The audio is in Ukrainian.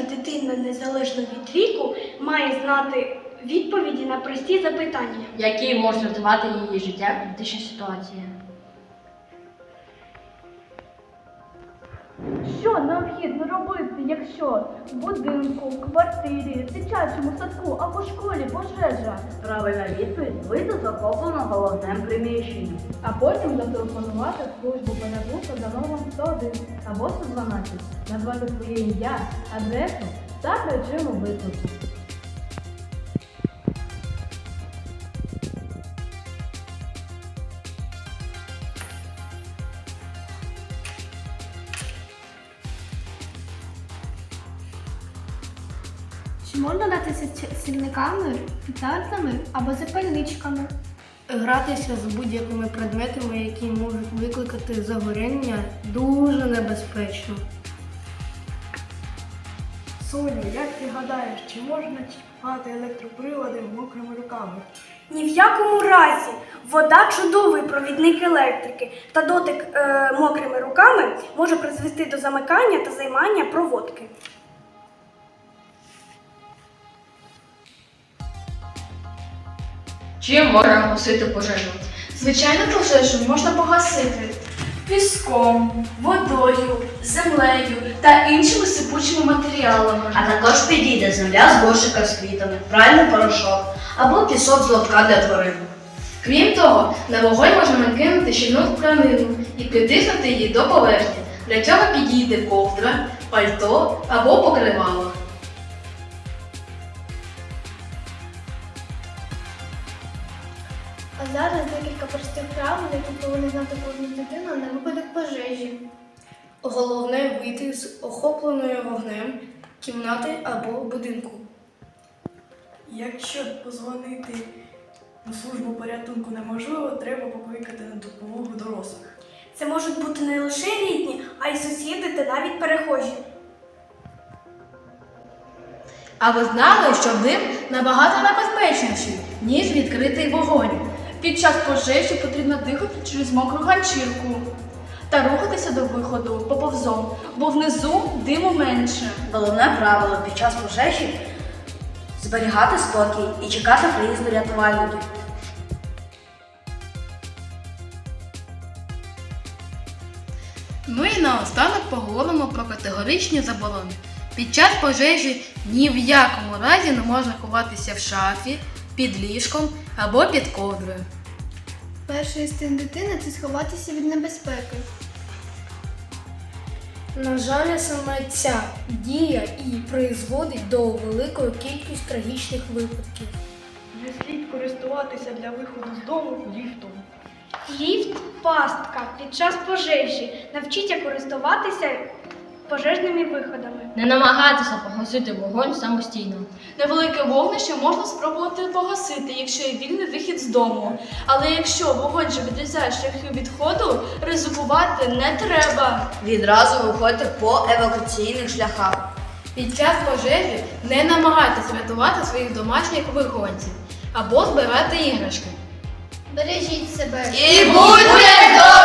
людина, незалежно від віку, має знати відповіді на прості запитання. які можуть врятувати її життя в критичній ситуації. Що необхідно робити, якщо в будинку, квартирі, дитячому садку або школі пожежа, Правильна відповідь вийти з головним приміщенням. а потім зателефонувати в службу порятунку за номером 101 або 112, назвати своє ім'я, адресу та причину виклику. Чи можна гратися з сірниками, петардами або запальничками? Гратися з будь-якими предметами, які можуть викликати загоряння, дуже небезпечно. Соня, як ти гадаєш, чи можна чіпати електроприлади мокрими руками? Ні в якому разі вода чудовий провідник електрики, та дотик е, мокрими руками може призвести до замикання та займання проводки. Чим можна гасити пожежу? Звичайно, пожежу можна погасити піском, водою, землею та іншими сипучими матеріалами. А також підійде земля з горщика з квітами, пральний порошок або пісок з лотка для тварин. Крім того, на вогонь можна накинути щільну тканину і притиснути її до поверхні. Для цього підійде ковдра, пальто або покривало. А зараз декілька простих правил, які повинна знати кожна дитина на випадок пожежі. Головне вийти з охопленою вогнем кімнати або будинку. Якщо позвонити на службу порятунку неможливо, треба покликати на допомогу дорослих. Це можуть бути не лише рідні, а й сусіди та навіть перехожі. А ви знали, що дим набагато небезпечніший, ніж відкритий вогонь. Під час пожежі потрібно дихати через мокру ганчірку та рухатися до виходу поповзом, бо внизу диму менше. Головне правило під час пожежі зберігати спокій і чекати приїзду рятувальників. Ну і наостанок поговоримо про категоричні заборони. Під час пожежі ні в якому разі не можна ховатися в шафі, під ліжком або під ковдрою. Перший інстинкт дитини це сховатися від небезпеки. На жаль, саме ця дія і призводить до великої кількості трагічних випадків. Не слід користуватися для виходу з дому ліфтом. Ліфт пастка під час пожежі. Навчіться користуватися пожежними виходами. Не намагайтеся погасити вогонь самостійно. Невелике вогнище можна спробувати погасити, якщо є вільний вихід з дому. Але якщо вогонь же відрізає шляхи відходу, ризикувати не треба. Відразу виходьте по евакуаційних шляхах. Під час пожежі не намагайтеся рятувати своїх домашніх вихованців або збирати іграшки. Бережіть себе. І будьте